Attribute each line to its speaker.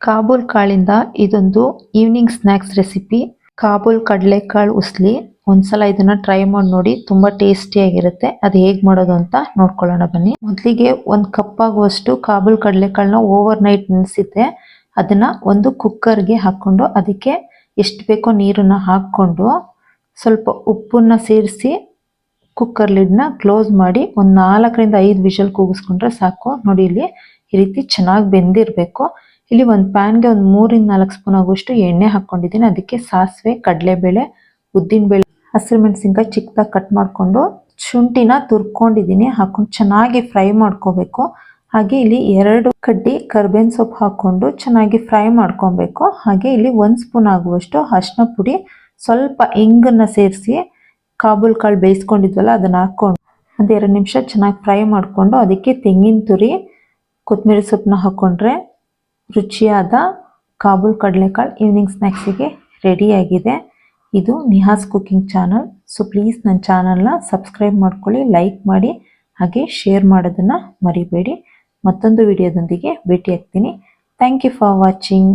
Speaker 1: ಕಾಬೂಲ್ ಕಾಳಿಂದ ಇದೊಂದು evening snacks recipe Kabul ಕಡಲೆಕಾಳು ಉಸ್ಲಿ ಒಂದ್ಸಲ ಇದನ್ನ ಟ್ರೈ ಮಾಡಿ ನೋಡಿ, ತುಂಬಾ ಟೇಸ್ಟಿ ಆಗಿರುತ್ತೆ. ಅದು ಹೇಗ್ ಮಾಡೋದು ಅಂತ ನೋಡ್ಕೊಳ್ಳೋಣ ಬನ್ನಿ. ಮೊದಲಿಗೆ ಒಂದ್ ಕಪ್ ಆಗುವಷ್ಟು ಕಾಬೂಲ್ ಕಡಲೆಕಾಳನ್ನ ಓವರ್ ನೈಟ್ ನೆನೆಸಿದ್ದೆ ಅದನ್ನ ಒಂದು ಕುಕ್ಕರ್ಗೆ ಹಾಕೊಂಡು ಅದಕ್ಕೆ ಎಷ್ಟು ಬೇಕೋ ನೀರನ್ನ ಹಾಕೊಂಡು ಸ್ವಲ್ಪ ಉಪ್ಪನ್ನ ಸೇರಿಸಿ ಕುಕ್ಕರ್ ಲಿಡ್ನ ಕ್ಲೋಸ್ ಮಾಡಿ ಒಂದು ನಾಲ್ಕರಿಂದ ಐದು ವಿಷಲ್ ಕೂಗಿಸ್ಕೊಂಡ್ರೆ ಸಾಕು. ನೋಡಿ ಇಲ್ಲಿ ಈ ರೀತಿ ಚೆನ್ನಾಗಿ ಬೆಂದಿರಬೇಕು. ಇಲ್ಲಿ ಒಂದು ಪ್ಯಾನ್ಗೆ ಒಂದು ಮೂರಿಂದ ನಾಲ್ಕು ಸ್ಪೂನ್ ಆಗುವಷ್ಟು ಎಣ್ಣೆ ಹಾಕೊಂಡಿದ್ದೀನಿ. ಅದಕ್ಕೆ ಸಾಸಿವೆ, ಕಡಲೆಬೇಳೆ ಉದ್ದಿನಬೇಳೆ ಹಸಿರು ಮೆಣಸಿನ್ಕಾಯಿ ಚಿಕ್ಕದಾಗಿ ಕಟ್ ಮಾಡಿಕೊಂಡು ಶುಂಠಿನ ತುರ್ಕೊಂಡಿದ್ದೀನಿ. ಹಾಕೊಂಡು ಚೆನ್ನಾಗಿ ಫ್ರೈ ಮಾಡ್ಕೋಬೇಕು. ಹಾಗೆ ಇಲ್ಲಿ ಎರಡು ಕಡ್ಡಿ ಕರ್ಬೇವಿನ ಸೊಪ್ಪು ಹಾಕೊಂಡು ಚೆನ್ನಾಗಿ ಫ್ರೈ ಮಾಡ್ಕೊಬೇಕು. ಹಾಗೆ ಇಲ್ಲಿ ಒಂದು ಸ್ಪೂನ್ ಆಗುವಷ್ಟು ಅರಿಶಿನ ಪುಡಿ, ಸ್ವಲ್ಪ ಇಂಗನ್ನ ಸೇರಿಸಿ ಕಾಬೂಲ್ ಕಾಳು ಬೇಯಿಸ್ಕೊಂಡಿದ್ವಲ್ಲ ಅದನ್ನ ಹಾಕೊಂಡು ಒಂದು ಎರಡು ನಿಮಿಷ ಚೆನ್ನಾಗಿ ಫ್ರೈ ಮಾಡಿಕೊಂಡು ಅದಕ್ಕೆ ತೆಂಗಿನ ತುರಿ ಕೊತ್ತಂಬರಿ ಸೊಪ್ಪನ್ನ ಹಾಕೊಂಡ್ರೆ ರುಚಿಯಾದ ಕಾಬೂಲ್ ಕಡಲೆಕಾಳು ಈವ್ನಿಂಗ್ ಸ್ನ್ಯಾಕ್ಸಿಗೆ ರೆಡಿಯಾಗಿದೆ. ಇದು Nihas cooking channel. So please ನನ್ನ ಚಾನಲ್ನ ಸಬ್ಸ್ಕ್ರೈಬ್ ಮಾಡ್ಕೊಳ್ಳಿ ಲೈಕ್ ಮಾಡಿ, ಹಾಗೆ ಶೇರ್ ಮಾಡೋದನ್ನು ಮರಿಬೇಡಿ. ಮತ್ತೊಂದು ವಿಡಿಯೋದೊಂದಿಗೆ ಭೇಟಿ ಆಗ್ತೀನಿ ಥ್ಯಾಂಕ್ ಯು ಫಾರ್ ವಾಚಿಂಗ್